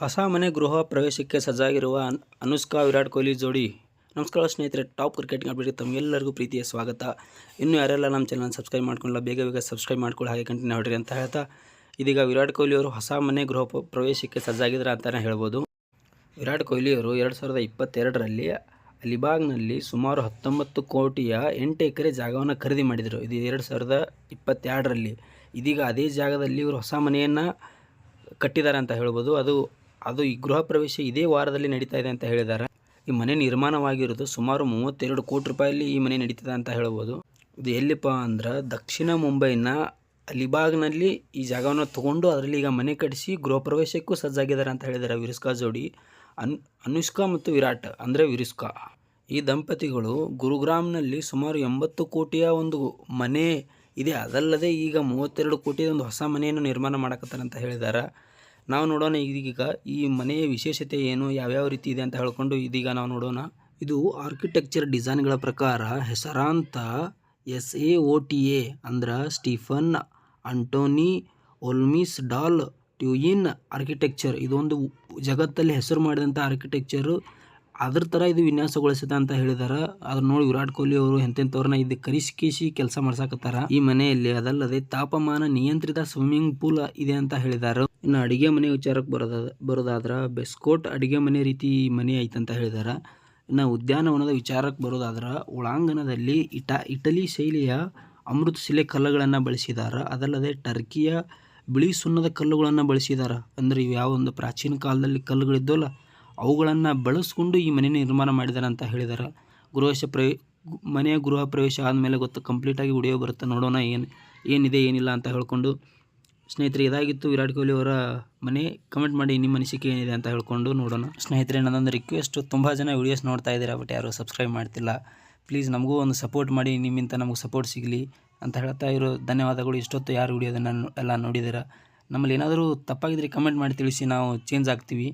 ಹೊಸ ಮನೆ ಗೃಹ ಪ್ರವೇಶಕ್ಕೆ ಸಜ್ಜಾಗಿರುವ ಅನ್- ಅನುಷ್ಕಾ ವಿರಾಟ್ ಕೊಹ್ಲಿ ಜೋಡಿ. ನಮಸ್ಕಾರ ಸ್ನೇಹಿತರೆ, ಟಾಪ್ ಕ್ರಿಕೆಟ್ ಅಪ್ಡೇಟ್ ತಮಗೆಲ್ಲರಿಗೂ ಪ್ರೀತಿಯ ಸ್ವಾಗತ. ಇನ್ನು ಯಾರೆಲ್ಲ ನಮ್ಮ ಚಾನಲ್ ಸಬ್ಸ್ಕ್ರೈಬ್ ಮಾಡ್ಕೊಳ್ಳಲ್ಲ ಬೇಗ ಬೇಗ ಸಬ್ಸ್ಕ್ರೈಬ್ ಮಾಡ್ಕೊಳ್ಳಿ, ಹಾಗೆ ಕಂಟಿನ್ಯೂ ಹೊಡ್ರಿ ಅಂತ ಹೇಳ್ತಾ, ಇದೀಗ ವಿರಾಟ್ ಕೊಹ್ಲಿ ಅವರು ಹೊಸ ಮನೆ ಗೃಹ ಪ್ರವೇಶಕ್ಕೆ ಸಜ್ಜಾಗಿದ್ದಾರೆ ಅಂತಲೇ ಹೇಳ್ಬೋದು. ವಿರಾಟ್ ಕೊಹ್ಲಿಯವರು ಎರಡು ಸಾವಿರದ ಇಪ್ಪತ್ತೆರಡರಲ್ಲಿ ಅಲಿಬಾಗ್ನಲ್ಲಿ ಸುಮಾರು ಹತ್ತೊಂಬತ್ತು ಕೋಟಿಯ ಎಂಟು ಎಕರೆ ಜಾಗವನ್ನು ಖರೀದಿ ಮಾಡಿದರು. ಇದು ಎರಡು ಸಾವಿರದ ಇಪ್ಪತ್ತೆರಡರಲ್ಲಿ. ಇದೀಗ ಅದೇ ಜಾಗದಲ್ಲಿ ಇವರು ಹೊಸ ಮನೆಯನ್ನು ಕಟ್ಟಿದ್ದಾರೆ ಅಂತ ಹೇಳ್ಬೋದು. ಅದು ಅದು ಈ ಗೃಹ ಪ್ರವೇಶ ಇದೇ ವಾರದಲ್ಲಿ ನಡೀತಾ ಇದೆ ಅಂತ ಹೇಳಿದ್ದಾರೆ. ಈ ಮನೆ ನಿರ್ಮಾಣವಾಗಿರೋದು ಸುಮಾರು ಮೂವತ್ತೆರಡು ಕೋಟಿ ರೂಪಾಯಲ್ಲಿ ಈ ಮನೆ ನಡೀತದೆ ಅಂತ ಹೇಳ್ಬೋದು. ಇದು ಎಲ್ಲಿಪ್ಪ ಅಂದ್ರೆ ದಕ್ಷಿಣ ಮುಂಬೈನ ಅಲಿಬಾಗ್ನಲ್ಲಿ ಈ ಜಾಗವನ್ನು ತಗೊಂಡು ಅದರಲ್ಲಿ ಈಗ ಮನೆ ಕಟ್ಟಿಸಿ ಗೃಹ ಪ್ರವೇಶಕ್ಕೂ ಸಜ್ಜಾಗಿದ್ದಾರೆ ಅಂತ ಹೇಳಿದ್ದಾರೆ ವಿರುಸ್ಕಾ ಜೋಡಿ. ಅನ್, ಅನುಷ್ಕಾ ಮತ್ತು ವಿರಾಟ್, ಅಂದರೆ ವಿರುಸ್ಕಾ. ಈ ದಂಪತಿಗಳು ಗುರುಗ್ರಾಮ್ನಲ್ಲಿ ಸುಮಾರು ಎಂಬತ್ತು ಕೋಟಿಯ ಒಂದು ಮನೆ ಇದೆ. ಅದಲ್ಲದೆ ಈಗ ಮೂವತ್ತೆರಡು ಕೋಟಿಯ ಒಂದು ಹೊಸ ಮನೆಯನ್ನು ನಿರ್ಮಾಣ ಮಾಡಕತ್ತಾರೆ ಅಂತ ಹೇಳಿದ್ದಾರೆ. ನಾವು ನೋಡೋಣ ಇದೀಗ ಈ ಮನೆಯ ವಿಶೇಷತೆ ಏನು, ಯಾವ್ಯಾವ ರೀತಿ ಇದೆ ಅಂತ ಹೇಳ್ಕೊಂಡು ಇದೀಗ ನಾವು ನೋಡೋಣ. ಇದು ಆರ್ಕಿಟೆಕ್ಚರ್ ಡಿಸೈನ್ಗಳ ಪ್ರಕಾರ ಹೆಸರಾಂತ S A O T A ಅಂದ್ರೆ Stefan Antoni Olmesdahl Truen architecture ಇದೊಂದು ಜಗತ್ತಲ್ಲಿ ಹೆಸರು ಮಾಡಿದಂಥ ಆರ್ಕಿಟೆಕ್ಚರು ಅದ್ರ ಥರ ಇದು ವಿನ್ಯಾಸಗೊಳಿಸಿದ ಅಂತ ಹೇಳಿದಾರೆ. ಅದ್ರ ನೋಡಿ ವಿರಾಟ್ ಕೊಹ್ಲಿ ಅವರು ಎಂತೆಂಥವ್ರನ್ನ ಇದು ಕರಿಸಿಕಿಸಿ ಕೆಲಸ ಮಾಡ್ಸಕತ್ತಾರ. ಈ ಮನೆಯಲ್ಲಿ ಅದಲ್ಲದೆ ತಾಪಮಾನ ನಿಯಂತ್ರಿತ ಸ್ವಿಮ್ಮಿಂಗ್ ಪೂಲ್ ಇದೆ ಅಂತ ಹೇಳಿದ್ದಾರೆ ಇನ್ನು ಅಡುಗೆ ಮನೆ ವಿಚಾರಕ್ಕೆ ಬರೋದ ಬರೋದಾದ್ರೆ ಬೆಸ್ಕೋಟ್ ಅಡುಗೆ ಮನೆ ರೀತಿ ಮನೆ ಐತಂತ ಅಂತ ಹೇಳಿದ್ದಾರೆ ಇನ್ನು ಉದ್ಯಾನವನದ ವಿಚಾರಕ್ಕೆ ಬರೋದಾದ್ರೆ ಒಳಾಂಗಣದಲ್ಲಿ ಇಟ, ಇಟಲಿ ಶೈಲಿಯ ಅಮೃತ ಶಿಲೆ ಕಲ್ಲುಗಳನ್ನು ಬಳಸಿದ್ದಾರೆ ಅದಲ್ಲದೆ ಟರ್ಕಿಯ ಬಿಳಿ ಸುಣ್ಣದ ಕಲ್ಲುಗಳನ್ನು ಬಳಸಿದ್ದಾರೆ ಅಂದರೆ ಇವು ಯಾವ ಒಂದು ಪ್ರಾಚೀನ ಕಾಲದಲ್ಲಿ ಕಲ್ಲುಗಳಿದ್ದವಲ್ಲ, ಅವುಗಳನ್ನು ಬಳಸ್ಕೊಂಡು ಈ ಮನೆ ನಿರ್ಮಾಣ ಮಾಡಿದ್ದಾರೆ ಅಂತ ಹೇಳಿದ್ದಾರೆ ಗೃಹಶ ಪ್ರವೇ, ಮನೆಯ ಗೃಹ ಪ್ರವೇಶ ಆದಮೇಲೆ ಗೊತ್ತು, ಕಂಪ್ಲೀಟಾಗಿ ಉಡಿಯೋ ಬರುತ್ತೆ, ನೋಡೋಣ ಏನು, ಏನಿದೆ, ಏನಿಲ್ಲ ಅಂತ ಹೇಳ್ಕೊಂಡು ಸ್ನೇಹಿತರೆ, ಇದಾಗಿತ್ತು ವಿರಾಟ್ ಕೊಹ್ಲಿ ಅವರ ಮನೆ. ಕಮೆಂಟ್ ಮಾಡಿ ನಿಮ್ಮ ಅನಿಸಿಕೆ ಏನಿದೆ ಅಂತ ಹೇಳ್ಕೊಂಡು ನೋಡೋಣ. ಸ್ನೇಹಿತರೆ, ನನ್ನೊಂದು ರಿಕ್ವೆಸ್ಟ್ ತುಂಬ ಜನ ವೀಡಿಯೋಸ್ ನೋಡ್ತಾ ಇದ್ದೀರಾ ಬಟ್ ಯಾರು ಸಬ್ಸ್ಕ್ರೈಬ್ ಮಾಡ್ತಿಲ್ಲ. ಪ್ಲೀಸ್ ನಮಗೂ ಒಂದು ಸಪೋರ್ಟ್ ಮಾಡಿ, ನಿಮ್ಮಿಂದ ನಮಗೆ ಸಪೋರ್ಟ್ ಸಿಗಲಿ ಅಂತ ಹೇಳ್ತಾ ಇರೋ ಧನ್ಯವಾದಗಳು. ಇಷ್ಟೊತ್ತು ಯಾರು ವಿಡಿಯೋದನ್ನು ಎಲ್ಲ ನೋಡಿದ್ದೀರಾ? ನಮ್ಮಲ್ಲಿ ಏನಾದರೂ ತಪ್ಪಾಗಿದ್ದರೆ ಕಮೆಂಟ್ ಮಾಡಿ ತಿಳಿಸಿ, ನಾವು ಚೇಂಜ್ ಆಗ್ತೀವಿ.